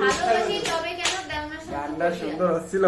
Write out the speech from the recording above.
ভালোবাসি তবে কেন গানটা সুন্দর হচ্ছিল